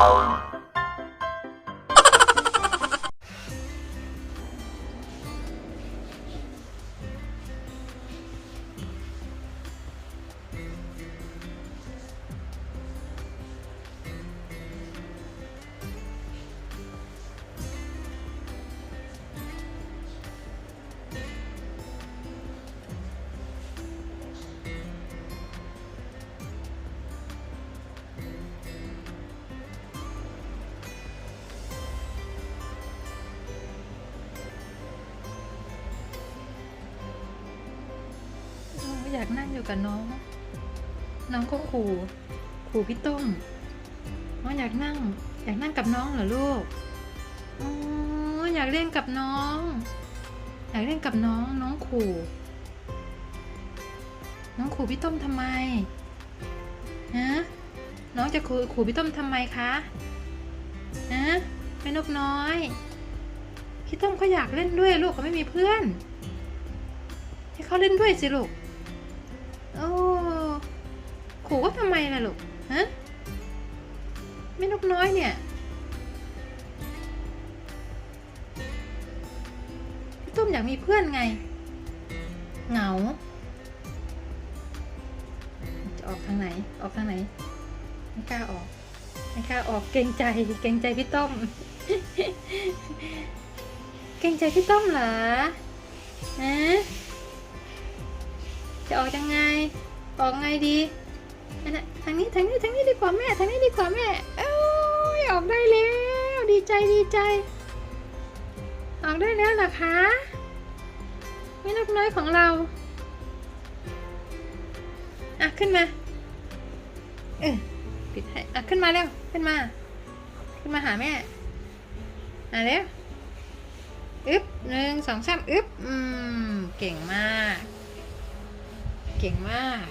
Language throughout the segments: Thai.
โอยากนั่งอยู่กับน้อง น้องก็ขู่ขู่พี่ต้มน้องอยากนั่ง อยากนั่งกับน้องเหรอลูกอ๋ออยากเล่นกับน้อง อยากเล่นกับน้องน้องขู่ น้องขู่พี่ต้มทำไมฮะน้องจะขู่ขู่พี่ต้มทำไมคะฮะแม่นกน้อยพี่ต้มเขาอยากเล่นด้วยลูกเขาไม่มีเพื่อน ให้เขาเล่นด้วยสิลูก ว่าทำไมล่ะลูก ฮะแม่นกน้อยเนี่ย พี่ต้มอยากมีเพื่อนไง เหงา จะออกทางไหน ออกทางไหน ไม่กล้าออก ไม่กล้าออก เกรงใจ เกรงใจพี่ต้ม เกรงใจพี่ต้มเหรอฮะจะออกยังไงออกไงดี อันน่ะทางนี้ทางนี้ทางนี้ดีกว่าแม่ทางนี้ดีกว่าแม่เอ้ยออกได้แล้วดีใจดีใจ ออกได้แล้วเหรอคะแม่นกน้อยของเราอะขึ้นมาเออปิดให้อะขึ้นมาเร็วขึ้นมา ขึ้นมาหาแม่มาเร็วอึ๊บหนึ่งสองสามอึ๊บอืมเก่งมาก เก่งมาก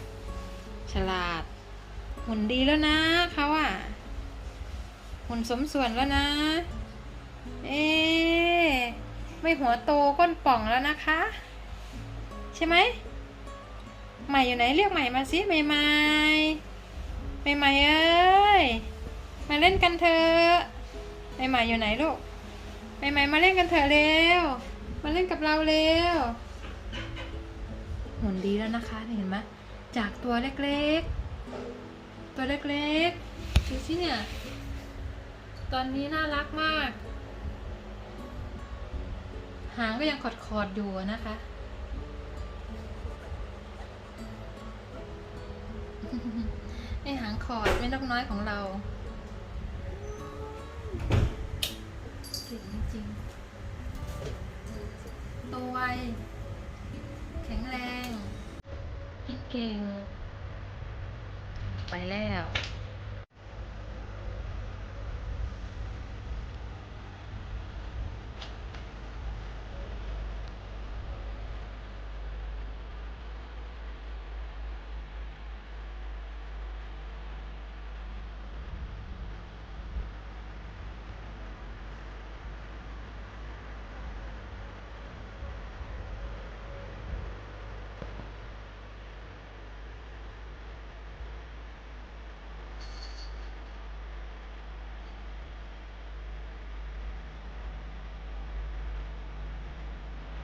ฉลาด หุ่นดีแล้วนะเขาอะหุ่นสมส่วนแล้วนะ เอ๊ไม่หัวโตก้นป่องแล้วนะคะ ใช่ไหมใหม่อยู่ไหนเรียกใหม่มาสิใหม่ใหม่ใหม่ใหม่เอ้ยมาเล่นกันเถอะใหม่ใหม่อยู่ไหนลูกใหม่ใหม่มาเล่นกันเถอะเร็วมาเล่นกับเราเร็วหุ่นดีแล้วนะคะเห็นไหม จากตัวเล็กๆ ตัวเล็กๆ ดูสิเนี่ย ตอนนี้น่ารักมาก หางก็ยังขอดๆอยู่นะคะ ไอหางขอดไม่นกน้อยของเรา เก่ง ไปแล้ว